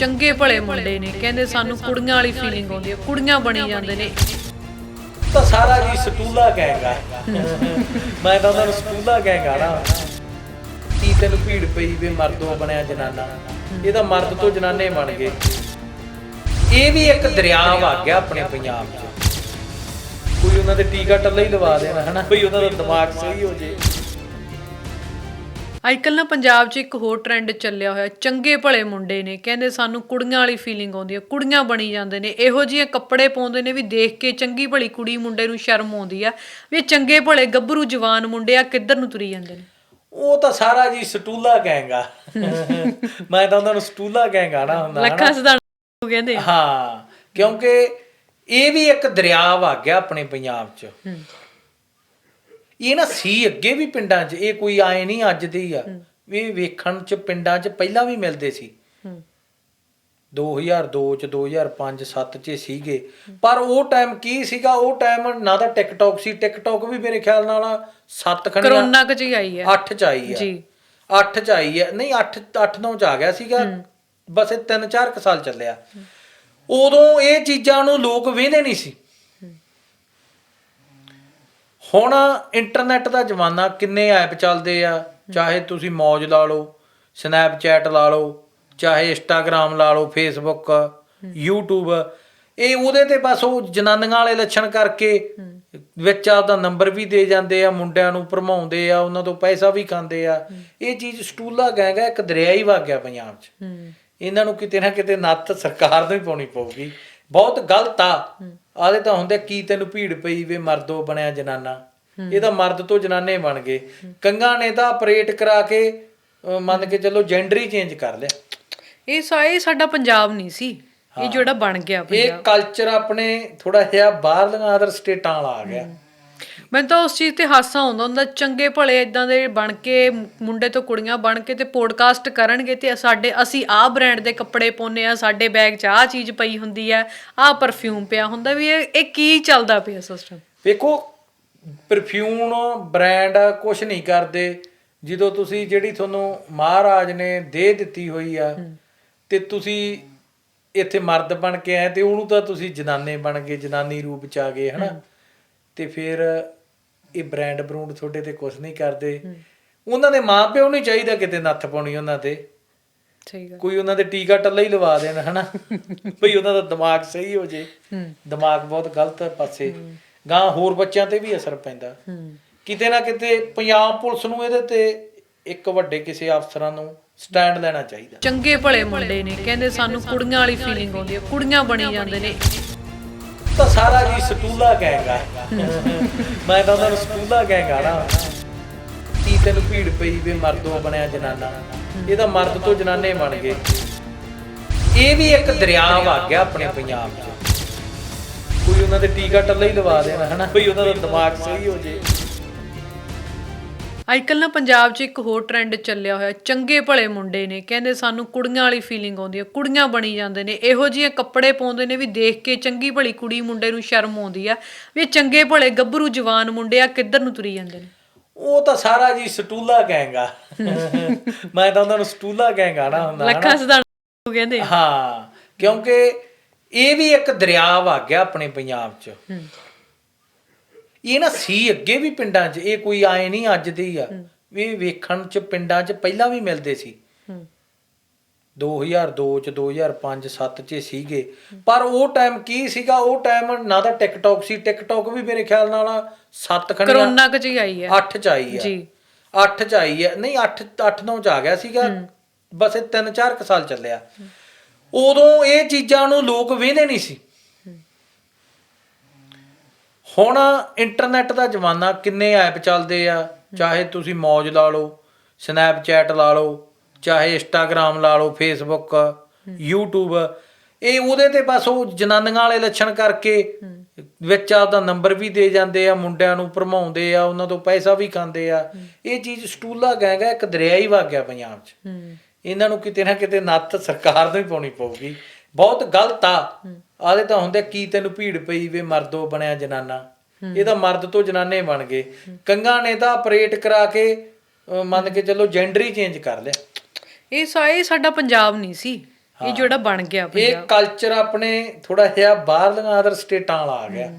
ਚੰਗੇ ਭਲੇ ਮੁੰਡੇ ਨੇ, ਕਹਿੰਦੇ ਸਾਨੂੰ ਕੁੜੀਆਂ ਵਾਲੀ ਫੀਲਿੰਗ ਆਉਂਦੀ ਹੈ, ਕੁੜੀਆਂ ਬਣੀ ਜਾਂਦੇ ਨੇ। ਤਾਂ ਸਾਰਾ ਜੀ ਸਟੂਲਾ ਗੈਂਗਾ ਮੈਂ ਤਾਂ ਉਹਨਾਂ ਨੂੰ ਸਟੂਲਾ ਗੈਂਗਾ ਨਾ। ਕੀ ਤੈਨੂੰ ਭੀੜ ਪਈ ਵੀ ਮਰਦੋਂ ਬਣਿਆ ਜਨਾਨਾ? ਇਹ ਤਾਂ ਮਰਦ ਤੋਂ ਜਨਾਨੇ ਬਣ ਗਏ। ਇਹ ਵੀ ਇੱਕ ਦਰਿਆ ਵਗ ਗਿਆ ਆਪਣੇ ਪੰਜਾਬ 'ਚ। ਕੋਈ ਉਹਨਾਂ ਦੇ ਟੀਕਾ ਟੱਲਾ ਹੀ ਲਵਾ ਦੇਣਾ, ਹਨਾ? ਕੋਈ ਉਹਨਾਂ ਦਾ ਦਿਮਾਗ ਸਹੀ ਹੋ ਜੇ। ਅੱਜਕੱਲ ਨਾ ਪੰਜਾਬ 'ਚ ਇੱਕ ਹੋਰ ਟ੍ਰੈਂਡ ਚੱਲਿਆ ਹੋਇਆ ਚੰਗੇ ਭਲੇ ਮੁੰਡੇ ਨੇ ਕਹਿੰਦੇ ਸਾਨੂੰ ਕੁੜੀਆਂ ਵਾਲੀ ਫੀਲਿੰਗ ਆਉਂਦੀ ਹੈ ਕੁੜੀਆਂ ਬਣੀ ਜਾਂਦੇ ਨੇ ਇਹੋ ਜਿਹੇ ਕੱਪੜੇ ਪਾਉਂਦੇ ਨੇ ਵੀ ਦੇਖ ਕੇ ਚੰਗੀ ਭਲੀ ਕੁੜੀ ਮੁੰਡੇ ਨੂੰ ਸ਼ਰਮ ਆਉਂਦੀ ਆ ਵੀ ਚੰਗੇ ਭਲੇ ਗੱਭਰੂ ਜਵਾਨ ਮੁੰਡੇ ਆ ਕਿੱਧਰ ਨੂੰ ਤੁਰੀ ਜਾਂਦੇ ਨੇ ਉਹ ਤਾਂ ਸਾਰਾ ਜੀ ਸਟੂਲਾ ਗੈਂਗਾ ਮੈਂ ਤਾਂ ਉਹਨਾਂ ਨੂੰ ਸਟੂਲਾ ਗੈਂਗਾ ਨਾ ਹੁੰਦਾ। ਲੱਖਾਂ ਸਦਾਨ ਕਹਿੰਦੇ। ਹਾਂ ਕਿਉਂਕਿ ਇਹ ਵੀ ਇੱਕ ਦਰਿਆ ਵਗ ਗਿਆ ਆਪਣੇ ਪੰਜਾਬ 'ਚ ਇਹ ਨਾ ਸੀ ਅੱਗੇ ਵੀ ਪਿੰਡਾਂ 'ਚ ਇਹ ਕੋਈ ਆਏ ਨਹੀਂ ਅੱਜ ਦੇ ਹੀ ਆ। ਵੀ ਇਹ ਵੇਖਣ 'ਚ ਪਿੰਡਾਂ 'ਚ ਪਹਿਲਾਂ ਵੀ ਮਿਲਦੇ ਸੀ। ਹੂੰ। 2002 'ਚ 2005 7 'ਚ ਸੀਗੇ। ਪਰ ਉਹ ਟਾਈਮ ਕੀ ਸੀਗਾ? ਉਹ ਟਾਈਮ ਨਾ ਤਾਂ ਟਿਕਟੌਕ ਸੀ। ਟਿਕਟੌਕ ਵੀ ਮੇਰੇ ਖਿਆਲ ਨਾਲ 7 ਖਣੀਆਂ ਕਰੋਨਾ ਕੁ ਚ ਹੀ ਆਈ ਹੈ। 8 ਚ ਆਈ ਹੈ। ਜੀ। 8 ਚ ਆਈ ਹੈ। ਨਹੀਂ 8 8 9 ਚ ਆ ਗਿਆ ਸੀਗਾ। ਬਸ ਇਹ 3 4 ਕੁ ਸਾਲ ਚੱਲਿਆ। ਉਦੋਂ ਇਹ ਚੀਜ਼ਾਂ ਨੂੰ ਲੋਕ ਵੇਂਦੇ ਨਹੀਂ ਸੀ। ਹੁਣ ਇੰਟਰਨੈਟ ਦਾ ਜ਼ਮਾਨਾ ਕਿੰਨੇ ਐਪ ਚੱਲਦੇ ਆ? ਚਾਹੇ ਤੁਸੀਂ ਮੌਜ ਲਾ ਲਓ ਸਨੈਪਚੈਟ ਲਾ ਲਓ ਚਾਹੇ ਇੰਸਟਾਗ੍ਰam ਲਾ ਲਓ ਫੇਸਬੁੱਕ YouTube ਇਹ ਉਹਦੇ ਤੇ ਬਸ ਉਹ ਜਨਾਨੀਆਂ ਵਾਲੇ ਲੱਛਣ ਕਰਕੇ ਵਿੱਚ ਆਪਦਾ ਨੰਬਰ ਵੀ ਦੇ ਜਾਂਦੇ ਆ ਮੁੰਡਿਆਂ ਨੂੰ ਭਰਮਾਉਂਦੇ ਆ ਉਹਨਾਂ ਤੋਂ ਪੈਸਾ ਵੀ ਖਾਂਦੇ ਆ। ਇਹ ਚੀਜ਼ ਸਟੂਲਾ ਗੈਂਗਾ ਇੱਕ ਦਰਿਆ ਹੀ ਵਗ ਗਿਆ ਪੰਜਾਬ 'ਚ। ਇਹਨਾਂ ਨੂੰ ਕਿਤੇ ਨਾ ਕਿਤੇ ਨੱਥ ਸਰਕਾਰ ਨੂੰ ਹੀ ਪਾਉਣੀ ਪਊਗੀ। ਬਹੁਤ ਗਲਤ ਆ। ਆਦੇ ਤਾਂ ਹੁੰਦੇ ਕੀ ਤੈਨੂੰ ਭੀੜ ਪਈ ਵੇ ਮਰਦੋ ਬਣਿਆ ਜਨਾਨਾ। ਇਹ ਤਾਂ ਮਰਦ ਤੋਂ ਜਨਾਨੇ ਬਣ ਗਏ। ਕੰਗਾ ਨੇ ਤਾਂ ਆਪਰੇਟ ਕਰਾ ਕੇ ਮੰਨ ਕੇ ਚੱਲੋ ਜੈਂਡਰ ਹੀ ਚੇਂਜ ਕਰ ਲਿਆ। ਇਹ ਸਾ ਇਹ ਸਾਡਾ ਪੰਜਾਬ ਨਹੀਂ ਸੀ। ਇਹ ਜਿਹੜਾ ਬਣ ਗਿਆ ਇਹ ਪੰਜਾਬ। ਕਲਚਰ ਆਪਣੇ ਥੋੜਾ ਜਿਹਾ ਬਾਹਰਲੀਆਂ ਅਦਰ ਸਟੇਟਾਂ ਵਾਲਾ ਆ ਗਿਆ। ਮੈਨੂੰ ਤਾਂ ਉਸ ਚੀਜ਼ ਤੇ ਹਾਸਾ ਆਉਂਦਾ ਹੁੰਦਾ ਚੰਗੇ ਭਲੇ ਇਦਾਂ ਦੇ ਬਣ ਕੇ ਮੁੰਡੇ ਤੋਂ ਕੁੜੀਆਂ ਬਣ ਕੇ ਤੇ ਪੋਡਕਾਸਟ ਕਰਨਗੇ ਤੇ ਸਾਡੇ ਅਸੀਂ ਆਹ ਬ੍ਰਾਂਡ ਦੇ ਕੱਪੜੇ ਪਾਉਨੇ ਆ ਸਾਡੇ ਬੈਗ 'ਚ ਆਹ ਚੀਜ਼ ਪਈ ਹੁੰਦੀ ਆ ਆਹ ਪਰਫਿਊਮ ਪਿਆ ਹੁੰਦਾ ਵੀ ਇਹ ਇਹ ਕੀ ਚੱਲਦਾ ਪਿਆ ਸਿਸਟਮ ਵੇਖੋ ਪਰਫਿਊਮ ਬ੍ਰਾਂਡ ਕੁਝ ਨਹੀਂ ਕਰਦੇ। ਜਦੋਂ ਤੁਸੀਂ ਜਿਹੜੀ ਤੁਹਾਨੂੰ ਮਹਾਰਾਜ ਨੇ ਦੇ ਦਿੱਤੀ ਹੋਈ ਆ ਤੇ ਤੁਸੀਂ ਇੱਥੇ ਮਰਦ ਬਣ ਕੇ ਆਏ ਤੇ ਉਹਨੂੰ ਤਾਂ ਤੁਸੀਂ ਜਨਾਨੇ ਬਣ ਗਏ ਜਨਾਨੀ ਰੂਪ ਚ ਆ ਗਏ ਹਨਾ? ਤੇ ਫਿਰ ਇਹ ਬ੍ਰਾਂਡ ਬਰੂੰਡ ਤੁਹਾਡੇ ਤੇ ਕੁਝ ਨਹੀਂ ਕਰਦੇ। ਉਹਨਾਂ ਦੇ ਮਾਪਿਓ ਨੂੰ ਚਾਹੀਦਾ ਕਿਤੇ ਨੱਥ ਪਾਉਣੀ ਉਹਨਾਂ ਤੇ। ਸਹੀ ਗੱਲ। ਕੋਈ ਉਹਨਾਂ ਦੇ ਟੀਕਾ ਟੱਲਾ ਹੀ ਲਵਾ ਦੇਣ ਹਨਾ? ਭਈ ਉਹਨਾਂ ਦਾ ਦਿਮਾਗ ਸਹੀ ਹੋ ਜੇ। ਦਿਮਾਗ ਬਹੁਤ ਗਲਤ ਪਾਸੇ। ਗਾਂ ਹੋਰ ਬੱਚਿਆਂ ਤੇ ਵੀ ਅਸਰ ਪੈਂਦਾ। ਕਿਤੇ ਨਾ ਕਿਤੇ ਪੰਜਾਬ ਪੁਲਿਸ ਨੂੰ ਇਹਦੇ ਤੇ ਇੱਕ ਵੱਡੇ ਕਿਸੇ ਅਫਸਰਾਂ ਨੂੰ ਸਟੈਂਡ ਲੈਣਾ ਚਾਹੀਦਾ। ਚੰਗੇ ਭਲੇ ਮੁੰਡੇ ਨੇ ਕਹਿੰਦੇ ਸਾਨੂੰ ਕੁੜੀਆਂ ਵਾਲੀ ਫੀਲਿੰਗ ਆਉਂਦੀ ਹੈ। ਕੁੜੀਆਂ ਬਣੀ ਜਾਂਦੇ ਨੇ। ਤਾਂ ਸਾਰਾ ਜੀ ਸਟੂਲਾ ਗੈਂਗਾ ਮੈਂ ਤਾਂ ਉਹਨਾਂ ਨੂੰ ਸਟੂਲਾ ਗੈਂਗਾ ਨਾ। ਕੀ ਤੈਨੂੰ ਭੀੜ ਪਈ ਵੀ ਮਰਦੋਂ ਬਣਿਆ ਜਨਾਨਾ? ਇਹ ਤਾਂ ਮਰਦ ਤੋਂ ਜਨਾਨੇ ਬਣ ਗਏ। ਇਹ ਵੀ ਇੱਕ ਦਰਿਆ ਵਗ ਗਿਆ ਆਪਣੇ ਪੰਜਾਬ 'ਚ। ਕੋਈ ਉਹਨਾਂ ਦੇ ਟੀਕਾ ਟੱਲਾ ਹੀ ਲਵਾ ਦੇਣਾ, ਹਨਾ? ਕੋਈ ਉਹਨਾਂ ਦਾ ਦਿਮਾਗ ਸਹੀ ਹੋ ਜੇ। ਅੱਜਕੱਲ ਨਾ ਪੰਜਾਬ 'ਚ ਇੱਕ ਹੋਰ ਟ੍ਰੈਂਡ ਚੱਲਿਆ ਹੋਇਆ ਚੰਗੇ ਭਲੇ ਮੁੰਡੇ ਨੇ। ਕਹਿੰਦੇ ਸਾਨੂੰ ਕੁੜੀਆਂ ਵਾਲੀ ਫੀਲਿੰਗ ਆਉਂਦੀ ਹੈ ਕੁੜੀਆਂ ਬਣੀ ਜਾਂਦੇ ਨੇ। ਇਹੋ ਜਿਹੇ ਕੱਪੜੇ ਪਾਉਂਦੇ ਨੇ ਵੀ ਦੇਖ ਕੇ ਚੰਗੀ ਭਲੀ ਕੁੜੀ ਮੁੰਡੇ ਨੂੰ ਸ਼ਰਮ ਆਉਂਦੀ ਆ ਵੀ ਇਹ ਚੰਗੇ ਭਲੇ ਗੱਭਰੂ ਜਵਾਨ ਮੁੰਡੇ ਆ ਕਿੱਧਰ ਨੂੰ ਤੁਰੀ ਜਾਂਦੇ ਨੇ? ਉਹ ਤਾਂ ਸਾਰਾ ਜੀ ਸਟੂਲਾ ਗੈਂਗਾ ਮੈਂ ਤਾਂ ਉਹਨਾਂ ਨੂੰ ਸਟੂਲਾ ਗੈਂਗਾ ਨਾ ਹੁੰਦਾ। ਲੱਖਾਂ ਸਦਾਨ ਕਹਿੰਦੇ। ਹਾਂ ਕਿਉਂਕਿ ਇਹ ਵੀ ਇੱਕ ਦਰਿਆ ਵਗ ਗਿਆ ਆਪਣੇ ਪੰਜਾਬ 'ਚ। ਇਹ ਨਾ ਸੀ ਅੱਗੇ ਵੀ ਪਿੰਡਾਂ 'ਚ ਇਹ ਕੋਈ ਆਏ ਨਹੀਂ ਅੱਜ ਦੇ ਹੀ। ਆ ਵੀ ਇਹ ਵੇਖਣ 'ਚ ਪਿੰਡਾਂ 'ਚ ਪਹਿਲਾਂ ਵੀ ਮਿਲਦੇ ਸੀ। ਹੂੰ। 2002 ਚ 2005 7 ਚ ਸੀਗੇ। ਪਰ ਉਹ ਟਾਈਮ ਕੀ ਸੀਗਾ? ਉਹ ਟਾਈਮ ਨਾ ਤਾਂ ਟਿਕਟੌਕ ਸੀ। ਟਿਕਟੌਕ ਵੀ ਮੇਰੇ ਖਿਆਲ ਨਾਲ 7 ਖਣੀਆਂ ਕਰੋਨਾ ਕੁ ਚ ਹੀ ਆਈ ਹੈ 8 ਚ ਆਈ ਹੈ ਜੀ। 8 ਚ ਆਈ ਹੈ ਨਹੀਂ 8 8 9 ਚ ਆ ਗਿਆ ਸੀਗਾ। ਬਸ ਇਹ 3 4 ਕੁ ਸਾਲ ਚੱਲਿਆ। ਉਦੋਂ ਇਹ ਚੀਜ਼ਾਂ ਨੂੰ ਲੋਕ ਵੇਂਦੇ ਨਹੀਂ ਸੀ। ਹੁਣ ਇੰਟਰਨੈਟ ਦਾ ਜ਼ਮਾਨਾ ਕਿੰਨੇ ਐਪ ਚੱਲਦੇ ਆ ਚਾਹੇ ਤੁਸੀਂ ਮੌਜ ਲਾ ਲਓ ਸਨੈਪਚੈਟ ਲਾ ਲਓ ਚਾਹੇ ਇੰਸਟਾਗ੍ਰam ਲਾ ਲਓ ਫੇਸਬੁੱਕ YouTube ਇਹ ਉਹਦੇ ਤੇ ਬਸ ਉਹ ਜਨਾਨੀਆਂ ਵਾਲੇ ਲੱਛਣ ਕਰਕੇ ਵਿੱਚ ਆਪਦਾ ਨੰਬਰ ਵੀ ਦੇ ਜਾਂਦੇ ਆ ਮੁੰਡਿਆਂ ਨੂੰ ਭਰਮਾਉਂਦੇ ਆ ਉਹਨਾਂ ਤੋਂ ਪੈਸਾ ਵੀ ਖਾਂਦੇ ਆ। ਇਹ ਚੀਜ਼ ਸਟੂਲਾ ਗੈਂਗਾ ਇੱਕ ਦਰਿਆ ਹੀ ਵਗ ਗਿਆ ਪੰਜਾਬ 'ਚ। ਇਹਨਾਂ ਨੂੰ ਕਿਤੇ ਨਾ ਕਿਤੇ ਨੱਥ ਸਰਕਾਰ ਨੂੰ ਹੀ ਪਾਉਣੀ ਪਊਗੀ। ਬਹੁਤ ਗਲਤ ਆ। ਆਦੇ ਤਾਂ ਹੁੰਦੇ ਕੀ ਤੈਨੂੰ ਭੀੜ ਪਈ ਵੇ ਮਰਦੋ ਬਣਿਆ ਜਨਾਨਾ। ਇਹ ਤਾਂ ਮਰਦ ਤੋਂ ਜਨਾਨੇ ਬਣ ਗਏ। ਕੰਗਾ ਨੇ ਤਾਂ ਆਪਰੇਟ ਕਰਾ ਕੇ ਮੰਨ ਕੇ ਚੱਲੋ ਜੈਂਡਰ ਹੀ ਚੇਂਜ ਕਰ ਲਿਆ। ਇਹ ਸਾ ਇਹ ਸਾਡਾ ਪੰਜਾਬ ਨਹੀਂ ਸੀ। ਇਹ ਜਿਹੜਾ ਬਣ ਗਿਆ ਇਹ ਕਲਚਰ ਆਪਣੇ ਥੋੜਾ ਜਿਹਾ ਬਾਹਰਲੀਆਂ ਅਦਰ ਸਟੇਟਾਂ ਵਾਲਾ ਆ ਗਿਆ।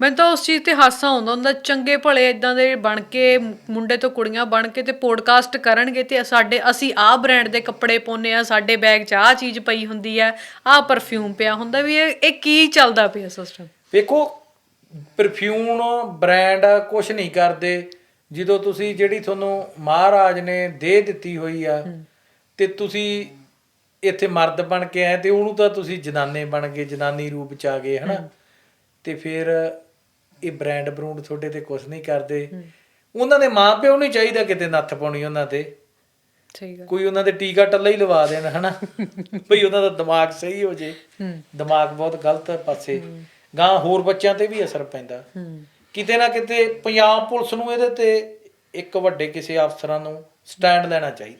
ਮੈਨੂੰ ਤਾਂ ਉਸ ਚੀਜ਼ ਤੇ ਹਾਸਾ ਆਉਂਦਾ ਹੁੰਦਾ ਚੰਗੇ ਭਲੇ ਇਦਾਂ ਦੇ ਬਣ ਕੇ ਮੁੰਡੇ ਤੋਂ ਕੁੜੀਆਂ ਬਣ ਕੇ ਤੇ ਪੋਡਕਾਸਟ ਕਰਨਗੇ ਤੇ ਸਾਡੇ ਅਸੀਂ ਆਹ ਬ੍ਰਾਂਡ ਦੇ ਕੱਪੜੇ ਪਾਉਨੇ ਆ ਸਾਡੇ ਬੈਗ 'ਚ ਆਹ ਚੀਜ਼ ਪਈ ਹੁੰਦੀ ਆ ਆਹ ਪਰਫਿਊਮ ਪਿਆ ਹੁੰਦਾ ਵੀ ਇਹ ਇਹ ਕੀ ਚੱਲਦਾ ਪਿਆ ਸਿਸਟਮ ਵੇਖੋ ਪਰਫਿਊਮ ਬ੍ਰਾਂਡ ਕੁਝ ਨਹੀਂ ਕਰਦੇ ਜਦੋਂ ਤੁਸੀਂ ਜਿਹੜੀ ਤੁਹਾਨੂੰ ਮਹਾਰਾਜ ਨੇ ਦੇ ਦਿੱਤੀ ਹੋਈ ਆ ਤੇ ਤੁਸੀਂ ਇੱਥੇ ਮਰਦ ਬਣ ਕੇ ਆਏ ਤੇ ਉਹਨੂੰ ਤਾਂ ਤੁਸੀਂ ਜਨਾਨੇ ਬਣ ਗਏ ਜਨਾਨੀ ਰੂਪ ਚ ਆ ਗਏ ਹਨਾ? ਤੇ ਫਿਰ ਇਹ ਬ੍ਰਾਂਡ ਬਰੂੰਡ ਤੁਹਾਡੇ ਤੇ ਕੁਝ ਨਹੀਂ ਕਰਦੇ। ਉਹਨਾਂ ਦੇ ਮਾਪਿਓ ਨੂੰ ਚਾਹੀਦਾ ਕਿਤੇ ਨੱਥ ਪਾਉਣੀ ਉਹਨਾਂ ਤੇ। ਸਹੀ ਗੱਲ। ਕੋਈ ਉਹਨਾਂ ਦੇ ਟੀਕਾ ਟੱਲਾ ਹੀ ਲਵਾ ਦੇਣ ਹਨਾ? ਭਈ ਉਹਨਾਂ ਦਾ ਦਿਮਾਗ ਸਹੀ ਹੋ ਜੇ। ਦਿਮਾਗ ਬਹੁਤ ਗਲਤ ਪਾਸੇ। ਗਾਂ ਹੋਰ ਬੱਚਿਆਂ ਤੇ ਵੀ ਅਸਰ ਪੈਂਦਾ। ਕਿਤੇ ਨਾ ਕਿਤੇ ਪੰਜਾਬ ਪੁਲਿਸ ਨੂੰ ਇਹਦੇ ਤੇ ਇੱਕ ਵੱਡੇ ਕਿਸੇ ਅਫਸਰਾਂ ਨੂੰ ਸਟੈਂਡ ਲੈਣਾ ਚਾਹੀਦਾ।